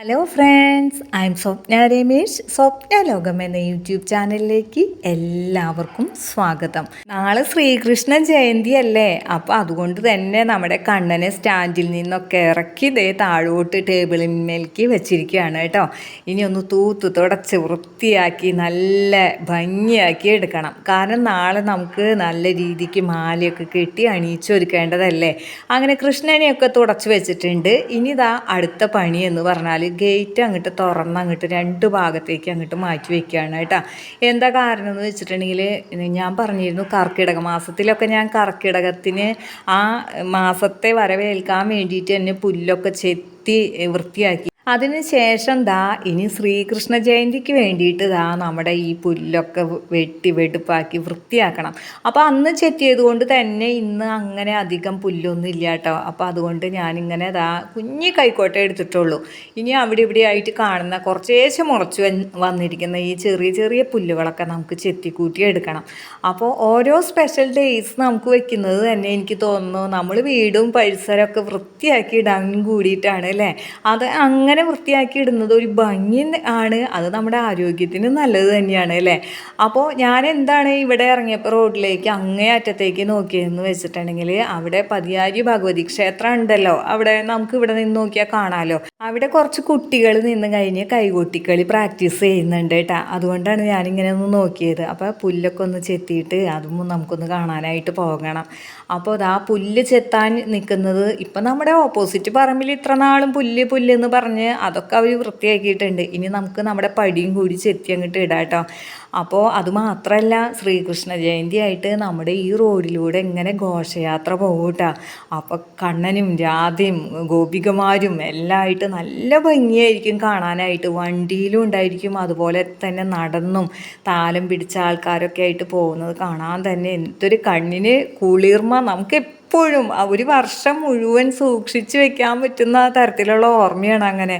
Hello friends I am Swapna Ramesh Swapna Lokam എന്ന YouTube ചാനലിലേക്ക് എല്ലാവർക്കും സ്വാഗതം. നാളെ ശ്രീകൃഷ്ണ ജയന്തി അല്ലേ? അപ്പോൾ അതുകൊണ്ട് തന്നെ നമ്മുടെ കണ്ണനെ സ്റ്റാൻഡിൽ നിന്നൊക്കെ ഇറക്കി ഇതേ താഴോട്ട് ടേബിളിന്മേൽക്ക് വെച്ചിരിക്കുകയാണ് കേട്ടോ. ഇനി ഒന്ന് തൂത്ത് തുടച്ച് വൃത്തിയാക്കി നല്ല ഭംഗിയാക്കി എടുക്കണം. കാരണം നാളെ നമുക്ക് നല്ല രീതിക്ക് മാലയൊക്കെ കെട്ടി അണിയിച്ചൊരുക്കേണ്ടതല്ലേ അങ്ങനെ കൃഷ്ണനെയൊക്കെ തുടച്ച് വെച്ചിട്ടുണ്ട്. ഇനി ഇതാ അടുത്ത പണി എന്ന് പറഞ്ഞാൽ ഗേറ്റ് അങ്ങോട്ട് തുറന്ന് അങ്ങോട്ട് രണ്ട് ഭാഗത്തേക്ക് അങ്ങോട്ട് മാറ്റി വെക്കുകയാണ് കേട്ടോ. എന്താ കാരണം എന്ന് വെച്ചിട്ടുണ്ടെങ്കിൽ ഞാൻ പറഞ്ഞിരുന്നു കർക്കിടക മാസത്തിലൊക്കെ ഞാൻ കർക്കിടകത്തിന് ആ മാസത്തെ വരവേൽക്കാൻ വേണ്ടിയിട്ട് തന്നെ പുല്ലൊക്കെ ചെത്തി വൃത്തിയാക്കി അതിന് ശേഷം ദാ ഇനി ശ്രീകൃഷ്ണ ജയന്തിക്ക് വേണ്ടിയിട്ട് ദാ നമ്മുടെ ഈ പുല്ലൊക്കെ വെട്ടി വെടുപ്പാക്കി വൃത്തിയാക്കണം. അപ്പോൾ അന്ന് ചെത്തിയത് കൊണ്ട് തന്നെ ഇന്ന് അങ്ങനെ അധികം പുല്ലൊന്നും ഇല്ല കേട്ടോ. അപ്പോൾ അതുകൊണ്ട് ഞാനിങ്ങനെ ദാ കുഞ്ഞി കൈക്കോട്ടെ എടുത്തിട്ടുള്ളൂ. ഇനി അവിടെ ഇവിടെ ആയിട്ട് കാണുന്ന കുറച്ചേശം മുറച്ച് വന്നിരിക്കുന്ന ഈ ചെറിയ ചെറിയ പുല്ലുകളൊക്കെ നമുക്ക് ചെത്തിക്കൂട്ടി എടുക്കണം. അപ്പോൾ ഓരോ സ്പെഷ്യൽ ഡേയ്സ് നമുക്ക് വെക്കുന്നത് തന്നെ എനിക്ക് തോന്നുന്നു നമ്മൾ വീടും പരിസരമൊക്കെ വൃത്തിയാക്കി ഇടാൻ കൂടിയിട്ടാണ് അല്ലേ? അത് അങ്ങനെ അങ്ങനെ വൃത്തിയാക്കി ഇടുന്നത് ഒരു ഭംഗി ആണ്. അത് നമ്മുടെ ആരോഗ്യത്തിന് നല്ലത് തന്നെയാണ് അല്ലേ? അപ്പോൾ ഞാൻ എന്താണ് ഇവിടെ ഇറങ്ങിയപ്പോൾ റോഡിലേക്ക് അങ്ങേ അറ്റത്തേക്ക് നോക്കിയതെന്ന് വെച്ചിട്ടുണ്ടെങ്കിൽ അവിടെ പതിയാരി ഭഗവതി ക്ഷേത്രം ഉണ്ടല്ലോ അവിടെ നമുക്ക് ഇവിടെ നിന്ന് നോക്കിയാൽ കാണാമല്ലോ അവിടെ കുറച്ച് കുട്ടികൾ നിന്ന് കഴിഞ്ഞ് കൈകൊട്ടിക്കളി പ്രാക്ടീസ് ചെയ്യുന്നുണ്ട് കേട്ടോ. അതുകൊണ്ടാണ് ഞാനിങ്ങനെ ഒന്ന് നോക്കിയത്. അപ്പോൾ പുല്ലൊക്കെ ഒന്ന് ചെത്തിയിട്ട് അതും നമുക്കൊന്ന് കാണാനായിട്ട് പോകണം. അപ്പോൾ അത് ആ പുല്ല് ചെത്താൻ നിൽക്കുന്നത് ഇപ്പം നമ്മുടെ ഓപ്പോസിറ്റ് പറമ്പിൽ ഇത്ര നാളും പുല്ല് പുല്ല് എന്ന് പറഞ്ഞ് അതൊക്കെ അവർ വൃത്തിയാക്കിയിട്ടുണ്ട്. ഇനി നമുക്ക് നമ്മുടെ പടിയും കൂടി ചെത്തി അങ്ങോട്ട് ഇടാം കേട്ടോ. അപ്പോൾ അത് മാത്രമല്ല ശ്രീകൃഷ്ണ ജയന്തി ആയിട്ട് നമ്മുടെ ഈ റോഡിലൂടെ എങ്ങനെ ഘോഷയാത്ര പോകൂട്ടാ അപ്പോൾ കണ്ണനും രാധയും ഗോപികമാരും എല്ലാം ആയിട്ട് നല്ല ഭംഗിയായിരിക്കും കാണാനായിട്ട്. വണ്ടിയിലും ഉണ്ടായിരിക്കും അതുപോലെ തന്നെ നടന്നും താലം പിടിച്ച ആൾക്കാരൊക്കെ ആയിട്ട് പോകുന്നത് കാണാൻ തന്നെ. എന്തൊരു കണ്ണിന് കുളിർമ. നമുക്ക് എപ്പോഴും ഒരു വർഷം മുഴുവൻ സൂക്ഷിച്ചു വെക്കാൻ പറ്റുന്ന തരത്തിലുള്ള ഓർമ്മയാണ് അങ്ങനെ.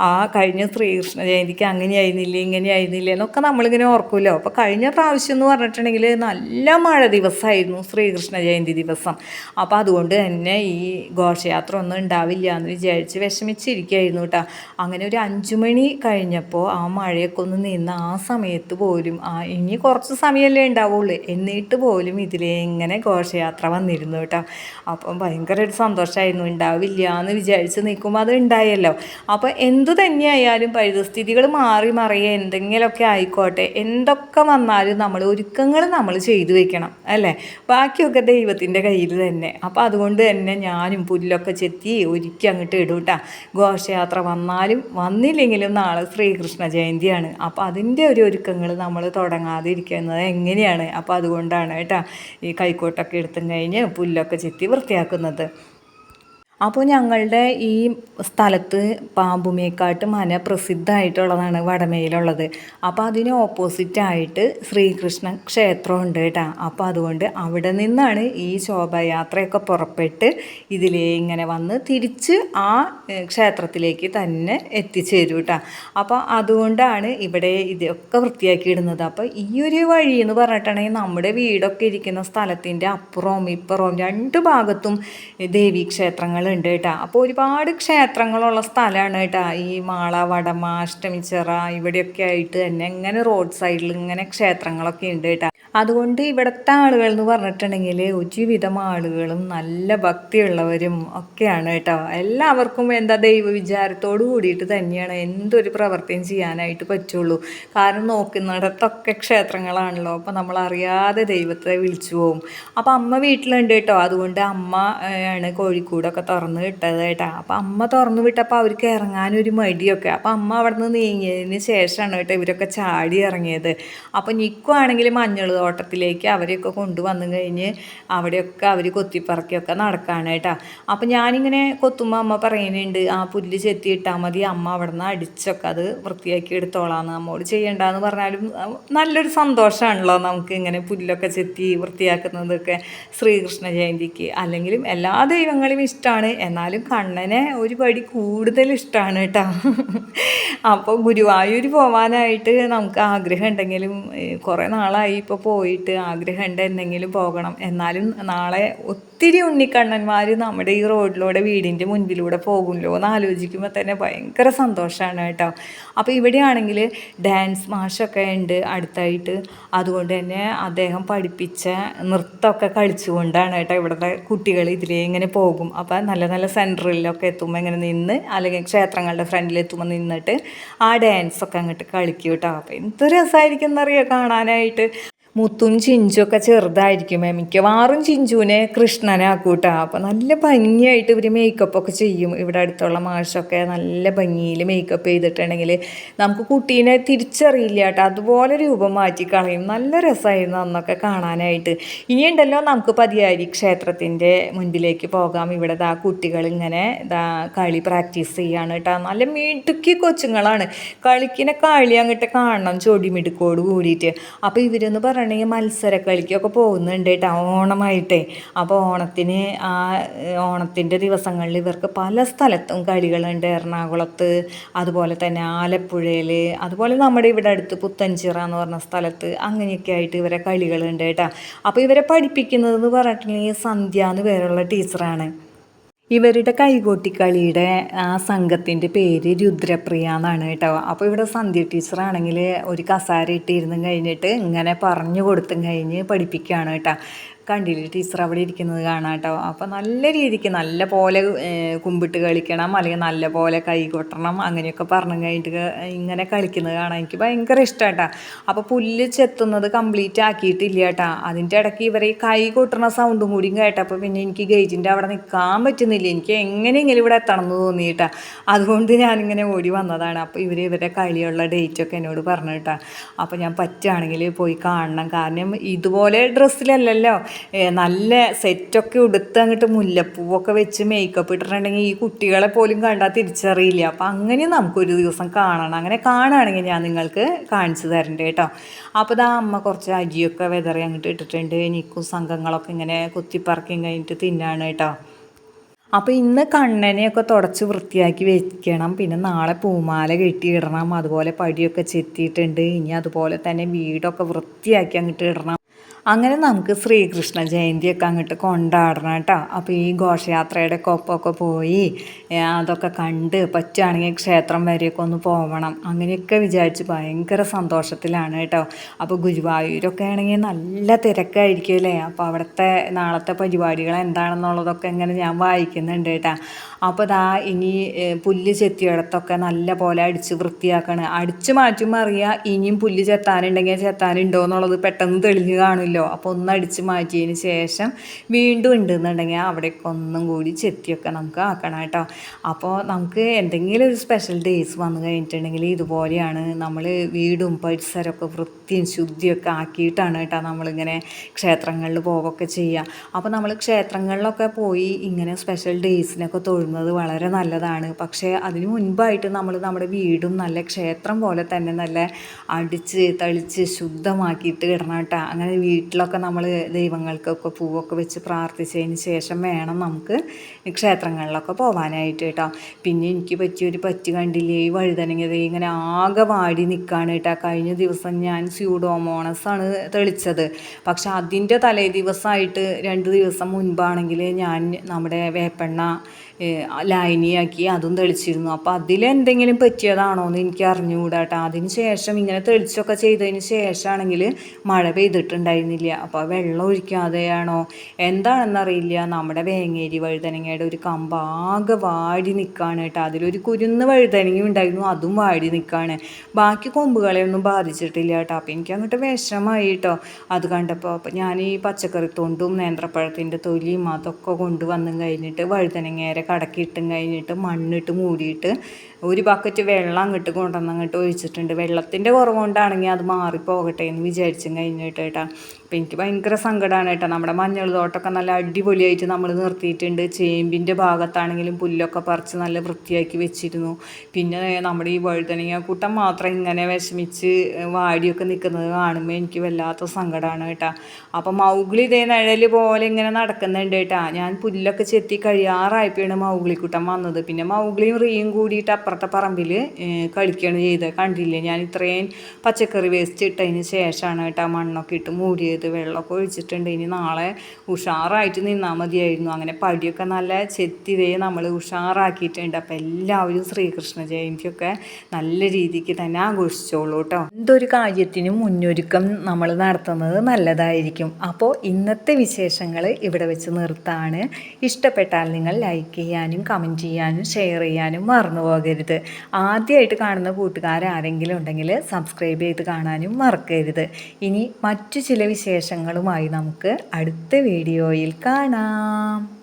ആ കഴിഞ്ഞ ശ്രീകൃഷ്ണ ജയന്തിക്ക് അങ്ങനെ ആയിരുന്നില്ല ഇങ്ങനെ ആയിരുന്നില്ല എന്നൊക്കെ നമ്മളിങ്ങനെ ഓർക്കുമല്ലോ അപ്പോൾ കഴിഞ്ഞ പ്രാവശ്യം എന്ന് പറഞ്ഞിട്ടുണ്ടെങ്കിൽ നല്ല മഴ ദിവസമായിരുന്നു ശ്രീകൃഷ്ണ ജയന്തി ദിവസം. അപ്പോൾ അതുകൊണ്ട് തന്നെ ഈ ഘോഷയാത്ര ഒന്നും ഉണ്ടാവില്ല എന്ന് വിചാരിച്ച് വിഷമിച്ചിരിക്കുകയായിരുന്നു കേട്ടോ. അങ്ങനെ ഒരു അഞ്ചു മണി കഴിഞ്ഞപ്പോൾ ആ മഴയൊക്കെ ഒന്ന് നിന്ന് ആ സമയത്ത് പോലും ആ ഇനി കുറച്ച് സമയമല്ലേ ഉണ്ടാവുള്ളൂ എന്നിട്ട് പോലും ഇതിലെങ്ങനെ ഘോഷയാത്ര വന്നിരുന്നു കേട്ടോ. അപ്പം ഭയങ്കര ഒരു സന്തോഷമായിരുന്നു ഉണ്ടാവില്ല എന്ന് വിചാരിച്ച് നിൽക്കുമ്പോൾ അത് ഉണ്ടായല്ലോ അപ്പോൾ എന്തു തന്നെയായാലും പരിതസ്ഥിതികൾ മാറി മറിയ എന്തെങ്കിലുമൊക്കെ ആയിക്കോട്ടെ എന്തൊക്കെ വന്നാലും നമ്മൾ ഒരുക്കങ്ങൾ നമ്മൾ ചെയ്തു വെക്കണം അല്ലേ? ബാക്കിയൊക്കെ ദൈവത്തിന്റെ കയ്യിൽ തന്നെ. അപ്പോൾ അതുകൊണ്ട് തന്നെ ഞാനും പുല്ലൊക്കെ ചെത്തി ഒരുക്കി അങ്ങോട്ട് ഇടും കേട്ടോ ഘോഷയാത്ര വന്നാലും വന്നില്ലെങ്കിലും നാളെ ശ്രീകൃഷ്ണ ജയന്തിയാണ്. അപ്പോൾ അതിന്റെ ഒരു ഒരുക്കങ്ങൾ നമ്മൾ തുടങ്ങാതിരിക്കുന്നത് എങ്ങനെയാണ്? അപ്പോൾ അതുകൊണ്ടാണ് കേട്ടോ. ഈ കൈക്കോട്ടൊക്കെ എടുത്തും കഴിഞ്ഞ് പുല്ലൊക്കെ ചെത്തി വൃത്തിയാക്കുന്നത്. അപ്പോൾ ഞങ്ങളുടെ ഈ സ്ഥലത്ത് പാമ്പുമേക്കാട്ട് മന പ്രസിദ്ധമായിട്ടുള്ളതാണ് വടമയിലുള്ളത്. അപ്പോൾ അതിന് ഓപ്പോസിറ്റായിട്ട് ശ്രീകൃഷ്ണ ക്ഷേത്രമുണ്ട് കേട്ടോ. അപ്പോൾ അതുകൊണ്ട് അവിടെ നിന്നാണ് ഈ ശോഭയാത്രയൊക്കെ പുറപ്പെട്ട് ഇതിലേ ഇങ്ങനെ വന്ന് തിരിച്ച് ആ ക്ഷേത്രത്തിലേക്ക് തന്നെ എത്തിച്ചേരും കേട്ടോ. അപ്പോൾ അതുകൊണ്ടാണ് ഇവിടെ ഇതൊക്കെ വൃത്തിയാക്കിയിടുന്നത്. അപ്പോൾ ഈ ഒരു വഴി എന്ന് പറഞ്ഞിട്ടുണ്ടെങ്കിൽ നമ്മുടെ വീടൊക്കെ ഇരിക്കുന്ന സ്ഥലത്തിന്റെ അപ്പുറവും ഇപ്പുറവും രണ്ട് ഭാഗത്തും ദേവീക്ഷേത്രങ്ങൾ ഉണ്ട് കേട്ടോ. അപ്പോൾ ഒരുപാട് ക്ഷേത്രങ്ങളുള്ള സ്ഥലമാണ് കേട്ടോ. ഈ മാള വടമ അഷ്ടമിച്ചിറ ഇവിടെയൊക്കെ ആയിട്ട് തന്നെ ഇങ്ങനെ റോഡ് സൈഡിൽ ഇങ്ങനെ ക്ഷേത്രങ്ങളൊക്കെ ഉണ്ട് കേട്ടോ. അതുകൊണ്ട് ഇവിടുത്തെ ആളുകൾ എന്ന് പറഞ്ഞിട്ടുണ്ടെങ്കിൽ ഒരുവിധം ആളുകളും നല്ല ഭക്തിയുള്ളവരും ഒക്കെയാണ് കേട്ടോ. എല്ലാവർക്കും എന്താ ദൈവ വിചാരത്തോടു കൂടിയിട്ട് തന്നെയാണ് എന്തൊരു പ്രവൃത്തിയും ചെയ്യാനായിട്ട് പറ്റുള്ളൂ. കാരണം നോക്കുന്നിടത്തൊക്കെ ക്ഷേത്രങ്ങളാണല്ലോ. അപ്പോൾ നമ്മൾ അറിയാതെ ദൈവത്തെ വിളിച്ചു പോകും അപ്പോൾ അമ്മ വീട്ടിലുണ്ട് കേട്ടോ. അതുകൊണ്ട് അമ്മ ആണ് കോഴിക്കൂടൊക്കെ തുറന്ന് വിട്ടത് കേട്ടോ. അപ്പോൾ അമ്മ തുറന്ന് വിട്ടപ്പോൾ അവർക്ക് ഇറങ്ങാനൊരു മടിയൊക്കെ. അപ്പോൾ അമ്മ അവിടെ നിന്ന് നീങ്ങിയതിന് ശേഷമാണ് കേട്ടോ ഇവരൊക്കെ ചാടി ഇറങ്ങിയത്. അപ്പോൾ നിൽക്കുവാണെങ്കിൽ മഞ്ഞൾ തോട്ടത്തിലേക്ക് അവരെയൊക്കെ കൊണ്ടുവന്നു കഴിഞ്ഞ് അവിടെയൊക്കെ അവർ കൊത്തിപ്പറക്കിയൊക്കെ നടക്കുകയാണ് കേട്ടോ. അപ്പം ഞാനിങ്ങനെ കൊത്തുമ്പോൾ അമ്മ പറയുന്നുണ്ട് ആ പുല്ല് ചെത്തിയിട്ടാൽ മതി അമ്മ അവിടെ നിന്ന് അടിച്ചൊക്കെ അത് വൃത്തിയാക്കി എടുത്തോളാന്ന്. നമ്മോട് ചെയ്യണ്ടെന്ന് പറഞ്ഞാലും നല്ലൊരു സന്തോഷമാണല്ലോ നമുക്ക് ഇങ്ങനെ പുല്ലൊക്കെ ചെത്തി വൃത്തിയാക്കുന്നതൊക്കെ ശ്രീകൃഷ്ണ ജയന്തിക്ക്. അല്ലെങ്കിലും എല്ലാ ദൈവങ്ങളും ഇഷ്ടമാണ് എന്നാലും കണ്ണനെ ഒരു പടി കൂടുതൽ ഇഷ്ടമാണ് കേട്ടോ അപ്പോൾ ഗുരുവായൂർ പോകാനായിട്ട് നമുക്ക് ആഗ്രഹം ഉണ്ടെങ്കിലും കുറേ നാളായി ഇപ്പോൾ പോയിട്ട് ആഗ്രഹം ഉണ്ട് എന്തെങ്കിലും പോകണം. എന്നാലും നാളെ ഒത്തിരി ഉണ്ണിക്കണ്ണന്മാർ നമ്മുടെ ഈ റോഡിലൂടെ വീടിന്റെ മുൻപിലൂടെ പോകുമല്ലോ എന്ന് ആലോചിക്കുമ്പോൾ തന്നെ ഭയങ്കര സന്തോഷമാണ് കേട്ടോ അപ്പോൾ ഇവിടെയാണെങ്കിൽ ഡാൻസ് മാഷൊക്കെ ഉണ്ട് അടുത്തായിട്ട്. അതുകൊണ്ട് തന്നെ അദ്ദേഹം പഠിപ്പിച്ച നൃത്തമൊക്കെ കളിച്ചുകൊണ്ടാണ് കേട്ടോ ഇവിടുത്തെ കുട്ടികൾ ഇതിലേ ഇങ്ങനെ പോകും. അപ്പോൾ നല്ല നല്ല നല്ല സെന്ററിലൊക്കെ എത്തുമ്പോൾ ഇങ്ങനെ നിന്ന് അല്ലെങ്കിൽ ക്ഷേത്രങ്ങളുടെ ഫ്രണ്ടിൽ എത്തുമ്പോൾ നിന്നിട്ട് ആ ഡാൻസൊക്കെ അങ്ങോട്ട് കളിക്കും കേട്ടോ. അപ്പോൾ എന്ത് രസമായിരിക്കും എന്നറിയാം കാണാനായിട്ട്. മുത്തും ചിഞ്ചുമൊക്കെ ചെറുതായിരിക്കും. മിക്കവാറും ചിഞ്ചുവിനെ കൃഷ്ണനാക്കൂട്ടാ അപ്പം നല്ല ഭംഗിയായിട്ട് ഇവർ മേക്കപ്പൊക്കെ ചെയ്യും. ഇവിടെ അടുത്തുള്ള മാഷൊക്കെ നല്ല ഭംഗിയിൽ മേക്കപ്പ് ചെയ്തിട്ടുണ്ടെങ്കിൽ നമുക്ക് കുട്ടീനെ തിരിച്ചറിയില്ല കേട്ടോ. അതുപോലെ രൂപം മാറ്റി കളയും. നല്ല രസമായിരുന്നു അന്നൊക്കെ കാണാനായിട്ട്. ഇനിയുണ്ടല്ലോ നമുക്ക് പതിയാരി ക്ഷേത്രത്തിന്റെ മുൻപിലേക്ക് പോകാം. ഇവിടെ ദാ കുട്ടികൾ ഇങ്ങനെ ദാ കളി പ്രാക്ടീസ് ചെയ്യാണ് കേട്ടോ. നല്ല മിടുക്കി കൊച്ചുങ്ങളാണ്. കളിക്കിനെ കളി അങ്ങോട്ട് കാണണം. ചൊടിമിടുക്കോട് കൂടിയിട്ട്. അപ്പോൾ ഇവരെന്ന് പറയണമെങ്കിൽ മത്സര കളിക്കൊക്കെ പോകുന്നുണ്ട് കേട്ടോ ഓണമായിട്ടേ. അപ്പോൾ ഓണത്തിന് ആ ഓണത്തിന്റെ ദിവസങ്ങളിൽ ഇവർക്ക് പല സ്ഥലത്തും കളികളുണ്ട്. എറണാകുളത്ത് അതുപോലെ തന്നെ ആലപ്പുഴയിൽ അതുപോലെ നമ്മുടെ ഇവിടെ അടുത്ത് പുത്തഞ്ചിറ എന്ന് പറഞ്ഞ സ്ഥലത്ത് അങ്ങനെയൊക്കെ ആയിട്ട് ഇവരെ കളികളുണ്ട് കേട്ടോ. അപ്പോൾ ഇവരെ പഠിപ്പിക്കുന്നതെന്ന് പറഞ്ഞിട്ടുണ്ടെങ്കിൽ സന്ധ്യ എന്ന് പേരുള്ള ടീച്ചറാണ്. ഇവരുടെ കൈകൊട്ടിക്കളിയുടെ ആ സംഘത്തിന്റെ പേര് രുദ്രപ്രിയ എന്നാണ് കേട്ടോ. അപ്പോൾ ഇവിടെ സന്ധ്യ ടീച്ചറാണെങ്കിൽ ഒരു കസാര ഇട്ടിരുന്നു കഴിഞ്ഞിട്ട് ഇങ്ങനെ പറഞ്ഞു കൊടുത്തും കഴിഞ്ഞ് പഠിപ്പിക്കുകയാണ് കേട്ടോ. കണ്ടില്ലേ ടീച്ചർ അവിടെ ഇരിക്കുന്നത് കാണാം കേട്ടോ അപ്പോൾ നല്ല രീതിക്ക് നല്ല പോലെ കുമ്പിട്ട് കളിക്കണം അല്ലെങ്കിൽ നല്ല പോലെ കൈ കൊട്ടണം അങ്ങനെയൊക്കെ പറഞ്ഞു കഴിഞ്ഞിട്ട് ഇങ്ങനെ കളിക്കുന്നത് കാണാൻ എനിക്ക് ഭയങ്കര ഇഷ്ടമാട്ടാ അപ്പോൾ പുല്ല് ചെത്തുന്നത് കംപ്ലീറ്റ് ആക്കിയിട്ടില്ല കേട്ടോ അതിന്റെ ഇടയ്ക്ക് ഇവരെ ഈ കൈ കൊട്ടുന്ന സൗണ്ടും കൂടിയും കേട്ടപ്പോൾ പിന്നെ എനിക്ക് ഗേറ്റിന്റെ അവിടെ നിൽക്കാൻ പറ്റുന്നില്ല. എനിക്ക് എങ്ങനെയെങ്കിലും ഇവിടെ എത്തണം എന്ന് തോന്നിയിട്ടാ അതുകൊണ്ട് ഞാനിങ്ങനെ ഓടി വന്നതാണ്. അപ്പോൾ ഇവർ ഇവരുടെ കളിയുള്ള ഡേറ്റൊക്കെ എന്നോട് പറഞ്ഞു കേട്ടോ അപ്പോൾ ഞാൻ പറ്റുകയാണെങ്കിൽ പോയി കാണണം. കാരണം ഇതുപോലെ ഡ്രസ്സിലല്ലല്ലോ നല്ല സെറ്റൊക്കെ ഉടുത്ത് അങ്ങോട്ട് മുല്ലപ്പൂവൊക്കെ വെച്ച് മേക്കപ്പ് ഇട്ടിട്ടുണ്ടെങ്കിൽ ഈ കുട്ടികളെ പോലും കണ്ടാൽ തിരിച്ചറിയില്ല. അപ്പം അങ്ങനെ നമുക്കൊരു ദിവസം കാണണം. അങ്ങനെ കാണുകയാണെങ്കിൽ ഞാൻ നിങ്ങൾക്ക് കാണിച്ചു തരണ്ടേ കേട്ടോ. അപ്പോൾ ഇതാ അമ്മ കുറച്ച് അരിയൊക്കെ വെതറി അങ്ങോട്ട് ഇട്ടിട്ടുണ്ട്. എനിക്കും സംഘങ്ങളൊക്കെ ഇങ്ങനെ കുത്തിപ്പറക്കിയും കഴിഞ്ഞിട്ട് തിന്നാണ് കേട്ടോ. അപ്പോൾ ഇന്ന് കണ്ണനെയൊക്കെ തുടച്ച് വൃത്തിയാക്കി വെക്കണം. പിന്നെ നാളെ പൂമാല കെട്ടിയിടണം. അതുപോലെ പടിയൊക്കെ ചെത്തിയിട്ടുണ്ട്. ഇനി അതുപോലെ തന്നെ വീടൊക്കെ വൃത്തിയാക്കി അങ്ങോട്ട് ഇടണം. അങ്ങനെ നമുക്ക് ശ്രീകൃഷ്ണ ജയന്തിയൊക്കെ അങ്ങോട്ട് കൊണ്ടാടണം കേട്ടോ. അപ്പോൾ ഈ ഘോഷയാത്രയുടെ ഒപ്പമൊക്കെ പോയി അതൊക്കെ കണ്ട് പറ്റുകയാണെങ്കിൽ ക്ഷേത്രം വരെയൊക്കെ ഒന്ന് പോകണം അങ്ങനെയൊക്കെ വിചാരിച്ച് ഭയങ്കര സന്തോഷത്തിലാണ് കേട്ടോ. അപ്പോൾ ഗുരുവായൂരൊക്കെ ആണെങ്കിൽ നല്ല തിരക്കായിരിക്കും അല്ലേ? അപ്പോൾ അവിടുത്തെ നാളത്തെ പരിപാടികൾ എന്താണെന്നുള്ളതൊക്കെ ഇങ്ങനെ ഞാൻ വായിക്കുന്നുണ്ട് കേട്ടോ. അപ്പോൾ ദാ ഇനി പുല്ല് ചെത്തിയിടത്തൊക്കെ നല്ല പോലെ അടിച്ച് വൃത്തിയാക്കണം. അടിച്ച് മാറ്റുമ്പോൾ അറിയാം ഇനിയും പുല്ല് ചെത്താനുണ്ടെങ്കിൽ ചെത്താനുണ്ടോ എന്നുള്ളത് പെട്ടെന്ന് തെളിഞ്ഞു കാണില്ലോ അപ്പോൾ ഒന്ന് അടിച്ച് മാറ്റിയതിന് ശേഷം വീണ്ടും ഉണ്ടെന്നുണ്ടെങ്കിൽ അവിടേക്ക് ഒന്നും കൂടി ചെത്തിയൊക്കെ നമുക്ക് ആക്കണം കേട്ടോ. അപ്പോൾ നമുക്ക് എന്തെങ്കിലും ഒരു സ്പെഷ്യൽ ഡേയ്സ് വന്നു കഴിഞ്ഞിട്ടുണ്ടെങ്കിൽ ഇതുപോലെയാണ് നമ്മൾ വീടും പരിസരമൊക്കെ വൃത്തിയും ശുദ്ധിയൊക്കെ ആക്കിയിട്ടാണ് കേട്ടോ നമ്മളിങ്ങനെ ക്ഷേത്രങ്ങളിൽ പോവുകയൊക്കെ ചെയ്യുക. അപ്പോൾ നമ്മൾ ക്ഷേത്രങ്ങളിലൊക്കെ പോയി ഇങ്ങനെ സ്പെഷ്യൽ ഡേയ്സിനൊക്കെ തൊഴുന്നത് വളരെ നല്ലതാണ്. പക്ഷേ അതിന് മുൻപായിട്ട് നമ്മൾ നമ്മുടെ വീടും നല്ല ക്ഷേത്രം പോലെ തന്നെ നല്ല അടിച്ച് തളിച്ച് ശുദ്ധമാക്കിയിട്ട് ഇടണം കേട്ടോ. അങ്ങനെ വീട്ടിലൊക്കെ നമ്മൾ ദൈവങ്ങൾക്കൊക്കെ പൂവൊക്കെ വെച്ച് പ്രാർത്ഥിച്ചതിന് ശേഷം വേണം നമുക്ക് ക്ഷേത്രങ്ങളിലൊക്കെ പോകാനായിട്ട് കേട്ടോ. പിന്നെ എനിക്ക് പറ്റിയൊരു പറ്റി കണ്ടില്ലേ? ഈ വഴുതനങ്ങ ദേ ഇങ്ങനെ ആകെ വാടി നിൽക്കുകയാണ് കേട്ടോ. കഴിഞ്ഞ ദിവസം ഞാൻ സ്യൂഡോമോണസ് ആണ് തെളിച്ചത്. പക്ഷെ അതിന്റെ തലേ ദിവസമായിട്ട് രണ്ട് ദിവസം മുൻപാണെങ്കിൽ ഞാൻ നമ്മുടെ വേപ്പെണ്ണ ലായനിയാക്കി അതും തെളിച്ചിരുന്നു. അപ്പോൾ അതിലെന്തെങ്കിലും പറ്റിയതാണോ എന്ന് എനിക്ക് അറിഞ്ഞുകൂടാട്ടോ. അതിന് ശേഷം ഇങ്ങനെ തെളിച്ചൊക്കെ ചെയ്തതിന് ശേഷമാണെങ്കിൽ മഴ പെയ്തിട്ടുണ്ടായിരുന്നില്ല. അപ്പോൾ വെള്ളം ഒഴിക്കാതെയാണോ? എന്താണെന്നറിയില്ല. നമ്മുടെ വേങ്ങേരി വഴുതനങ്ങയുടെ ഒരു കമ്പ് ആകെ വാടി നിൽക്കുകയാണ് കേട്ടോ. അതിലൊരു കുരുന്ന് വഴുതനങ്ങ ഉണ്ടായിരുന്നു അതും വാടി നിൽക്കുകയാണ് ബാക്കി കൊമ്പുകളെ ഒന്നും ബാധിച്ചിട്ടില്ല കേട്ടോ. അപ്പോൾ എനിക്ക് അങ്ങോട്ട് വിഷമായി കേട്ടോ. അത് കണ്ടപ്പോൾ അപ്പോൾ ഞാൻ ഈ പച്ചക്കറി തൊണ്ടും നേന്ത്രപ്പഴത്തിന്റെ തൊലിയും അതൊക്കെ കൊണ്ടുവന്നും കഴിഞ്ഞിട്ട് വഴുതനങ്ങേരെ കടക്കിയിട്ടും കഴിഞ്ഞിട്ട് മണ്ണിട്ട് മൂടിയിട്ട് ഒരു ബക്കറ്റ് വെള്ളം അങ്ങോട്ട് കൊണ്ടുവന്ന് അങ്ങോട്ട് ഒഴിച്ചിട്ടുണ്ട്. വെള്ളത്തിന്റെ കുറവുകൊണ്ടാണെങ്കിൽ അത് മാറിപ്പോകട്ടെ എന്ന് വിചാരിച്ചും കഴിഞ്ഞിട്ട് കേട്ടോ. അപ്പം എനിക്ക് ഭയങ്കര സങ്കടമാണ് കേട്ടോ. നമ്മുടെ മഞ്ഞൾ തോട്ടമൊക്കെ നല്ല അടിപൊളിയായിട്ട് നമ്മൾ നിർത്തിയിട്ടുണ്ട്. ചേമ്പിന്റെ ഭാഗത്താണെങ്കിലും പുല്ലൊക്കെ പറിച്ച് നല്ല വൃത്തിയാക്കി വെച്ചിരുന്നു. പിന്നെ നമ്മുടെ ഈ വഴുതനങ്ങ കൂട്ടം മാത്രം ഇങ്ങനെ വിഷമിച്ച് വാടിയൊക്കെ നിൽക്കുന്നത് കാണുമ്പോൾ എനിക്ക് വല്ലാത്ത സങ്കടമാണ് കേട്ടോ. അപ്പം മൗഗ്ലി ഇതേ നിഴൽ പോലെ ഇങ്ങനെ നടക്കുന്നുണ്ട് കേട്ടോ. ഞാൻ പുല്ലൊക്കെ ചെത്തി കഴിയാറായപ്പോഴാണ് കൂട്ടം വന്നത്. പിന്നെ മൗഗ്ലിയും റീയും കൂടിയിട്ട് അപ്പുറത്തെ പറമ്പിൽ കളിക്കുകയാണ് ചെയ്തത്. കണ്ടില്ലേ? ഞാൻ ഇത്രയും പച്ചക്കറി വേസ്റ്റ് ഇട്ടതിന് ശേഷമാണ് കേട്ടോ മണ്ണൊക്കെ ഇട്ട് മൂടിയത്. വെള്ളമൊക്കെ ഒഴിച്ചിട്ടുണ്ട്. ഇനി നാളെ ഉഷാറായിട്ട് നിന്നാൽ മതിയായിരുന്നു. അങ്ങനെ പടിയൊക്കെ നല്ല ചെത്തിതേ നമ്മൾ ഉഷാറാക്കിയിട്ടുണ്ട്. അപ്പം എല്ലാവരും ശ്രീകൃഷ്ണ ജയന്തിയൊക്കെ നല്ല രീതിക്ക് തന്നെ ആഘോഷിച്ചോളൂ കേട്ടോ. എന്തൊരു കാര്യത്തിനും മുന്നൊരുക്കം നമ്മൾ നടത്തുന്നത് നല്ലതായിരിക്കും. അപ്പോൾ ഇന്നത്തെ വിശേഷങ്ങൾ ഇവിടെ വെച്ച് നിർത്താണ്. ഇഷ്ടപ്പെട്ടാൽ നിങ്ങൾ ലൈക്ക് ചെയ്യാനും കമന്റ് ചെയ്യാനും ഷെയർ ചെയ്യാനും മറന്നു പോകരുത്. ആദ്യമായിട്ട് കാണുന്ന കൂട്ടുകാരാരെങ്കിലും ഉണ്ടെങ്കിൽ സബ്സ്ക്രൈബ് ചെയ്ത് കാണാനും മറക്കരുത്. ഇനി മറ്റു ചില വിശേഷങ്ങളുമായി നമുക്ക് അടുത്ത വീഡിയോയിൽ കാണാം.